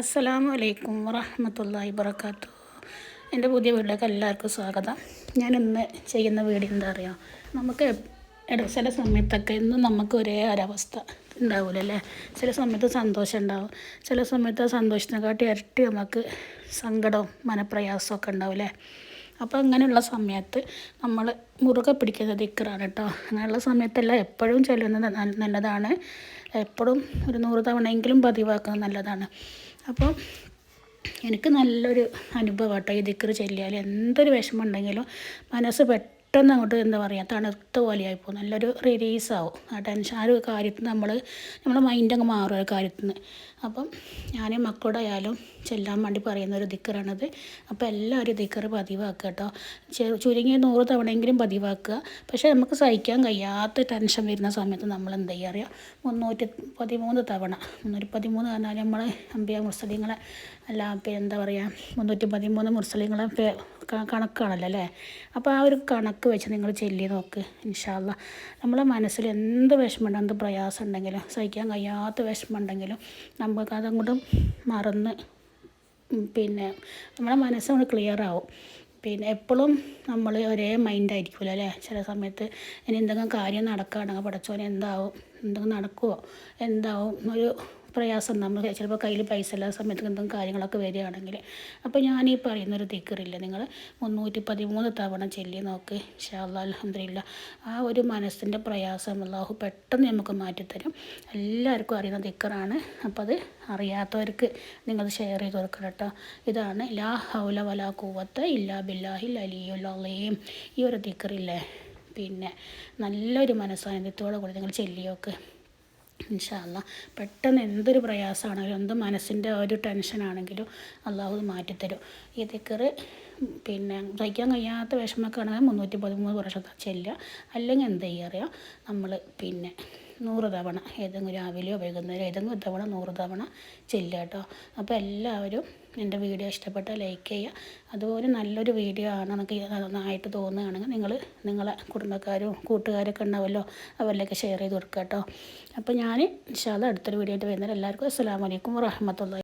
അസ്സലാമു അലൈക്കും വറഹമത്തല്ലാഹി വബർക്കാത്തു എന്റെ പുതിയ വീട്ടിലേക്ക് എല്ലാവർക്കും സ്വാഗതം. ഞാൻ ഇന്ന് ചെയ്യുന്ന വീഡിയോ എന്താ പറയുക നമുക്ക് ചില സമയത്തൊക്കെ ഇന്നും നമുക്ക് ഒരേ ഒരവസ്ഥ ഉണ്ടാവില്ല ചില സമയത്ത് സന്തോഷം ഉണ്ടാവും. ചില സമയത്ത് സന്തോഷത്തിനെക്കാട്ടി ഇരട്ടി നമുക്ക് സങ്കടവും മനപ്രയാസമൊക്കെ ഉണ്ടാവില്ലേ അപ്പോൾ അങ്ങനെയുള്ള സമയത്ത് നമ്മൾ മുറുകെ പിടിക്കുന്നത് ഇക്കറാണ് കേട്ടോ. അങ്ങനെയുള്ള സമയത്തല്ല എപ്പോഴും ചെല്ലുന്നത് നല്ലതാണ്. എപ്പോഴും ഒരു നൂറ് തവണയെങ്കിലും പതിവാക്കുന്നത് നല്ലതാണ്. അപ്പോൾ എനിക്ക് നല്ലൊരു അനുഭവം കേട്ടോ ഈ ദിക്കറ് ചെല്ലിയാൽ. എന്തൊരു വിഷമം ഉണ്ടെങ്കിലും മനസ്സ് പെട്ടെന്ന് അങ്ങോട്ട് എന്താ പറയുക തണുത്ത പോലെയായിപ്പോൾ നല്ലൊരു റിലീസാവും ആ ടെൻഷൻ ആ ഒരു കാര്യത്തിൽ നമ്മൾ നമ്മുടെ മൈൻഡ് അങ്ങ് മാറും ഒരു കാര്യത്തിൽ നിന്ന് അപ്പം ഞാൻ മക്കളോടായാലും ചെല്ലാൻ വേണ്ടി പറയുന്ന ഒരു ദിക്കറാണത്. അപ്പോൾ എല്ലാവരും ദിക്കറ് പതിവാക്കുക കേട്ടോ. ചുരുങ്ങിയ നൂറ് തവണയെങ്കിലും പതിവാക്കുക. പക്ഷേ നമുക്ക് സഹിക്കാൻ കഴിയാത്ത ടെൻഷൻ വരുന്ന സമയത്ത് നമ്മൾ എന്താ ചെയ്യുക? അറിയാം? മുന്നൂറ്റി പതിമൂന്ന് തവണ. മുന്നൂറ്റി പതിമൂന്ന് പറഞ്ഞാൽ നമ്മൾ അമ്പിയ മുസ്ലിങ്ങളെ അല്ല പിന്നെ എന്താ പറയുക മുന്നൂറ്റി പതിമൂന്ന് മുസ്ലിങ്ങളെ കണക്കാണല്ലോ അല്ലേ? അപ്പോൾ ആ ഒരു കണക്ക് വെച്ച് നിങ്ങൾ ചെല്ലി നോക്ക് ഇൻഷാല്ല നമ്മളെ മനസ്സിൽ എന്ത് വിഷമമുണ്ട് എന്ത് പ്രയാസം ഉണ്ടെങ്കിലും സഹിക്കാൻ കഴിയാത്ത വിഷമം ഉണ്ടെങ്കിലും നമുക്ക് അതങ്ങോട്ടും മറന്ന് പിന്നെ നമ്മുടെ മനസ്സങ്ങോട്ട് ക്ലിയർ ആവും. പിന്നെ എപ്പോഴും നമ്മൾ ഒരേ മൈൻഡ് ആയിരിക്കില്ല അല്ലേ? ചില സമയത്ത് ഇനി എന്തെങ്കിലും കാര്യം നടക്കുകയാണെങ്കിൽ പടച്ചോനെ എന്താവും എന്തെങ്കിലും നടക്കുമോ എന്താവും ഒരു പ്രയാസം നമ്മൾ ചിലപ്പോൾ കയ്യിൽ പൈസ ഇല്ലാത്ത സമയത്ത് എന്തെങ്കിലും കാര്യങ്ങളൊക്കെ വരികയാണെങ്കിൽ. അപ്പോൾ ഞാൻ ഈ പറയുന്നൊരു ദിക്കറില്ല നിങ്ങൾ മുന്നൂറ്റി പതിമൂന്ന് തവണ ചൊല്ലി നോക്ക് ഷാല്ല അലഹമില്ല ആ ഒരു മനസ്സിന്റെ പ്രയാസം അള്ളാഹു പെട്ടെന്ന് നമുക്ക് മാറ്റിത്തരും. എല്ലാവർക്കും അറിയുന്ന ദിക്കറാണ് അപ്പോൾ അത് അറിയാത്തവർക്ക് നിങ്ങൾ ഷെയർ ചെയ്ത് കൊടുക്കണം കേട്ടോ. ഇതാണ് ലാ ഹൗല വലാ കൂവത്ത് ഇല്ലാ ബില്ലാഹിൽ അലിയുള്ളയും ഈ ഒരു ദിക്കറില്ലേ പിന്നെ നല്ലൊരു മനസ്സാന്നിധ്യത്തോടെ കൂടി നിങ്ങൾ ചെല്ലിയോക്ക്. ഇൻഷാല്ല പെട്ടെന്ന് എന്തൊരു പ്രയാസമാണെങ്കിലും എന്ത് മനസ്സിന്റെ ഒരു ടെൻഷനാണെങ്കിലും അള്ളാഹു മാറ്റിത്തരും. ഈ ദിക്കറ് പിന്നെ സഹിക്കാൻ കഴിയാത്ത വിഷമമൊക്കെ ആണെങ്കിൽ മുന്നൂറ്റി പതിമൂന്ന് പ്രാവശ്യം ചെല്ലുക. അല്ലെങ്കിൽ എന്ത് ചെയ്യുക നമ്മൾ പിന്നെ നൂറ് തവണ ഏതെങ്കിലും രാവിലെയോ വൈകുന്നേരം ഏതെങ്കിലും തവണ നൂറ് തവണ ചെല്ലുക കേട്ടോ. അപ്പോൾ എല്ലാവരും എന്റെ വീഡിയോ ഇഷ്ടപ്പെട്ടാൽ ലൈക്ക് ചെയ്യുക. അതുപോലെ നല്ലൊരു വീഡിയോ ആണ് നമുക്ക് നന്നായിട്ട് തോന്നുകയാണെങ്കിൽ നിങ്ങൾ നിങ്ങളെ കുടുംബക്കാരും കൂട്ടുകാരൊക്കെ ഉണ്ടാവുമല്ലോ അവരിലേക്ക് ഷെയർ ചെയ്ത് കൊടുക്കുക കേട്ടോ. അപ്പോൾ ഞാൻ ഇൻഷാല്ല അടുത്തൊരു വീഡിയോ ആയിട്ട് വരുന്നത് എല്ലാവർക്കും അസ്സാം വലൈക്കും വാഹമത്തുള്ള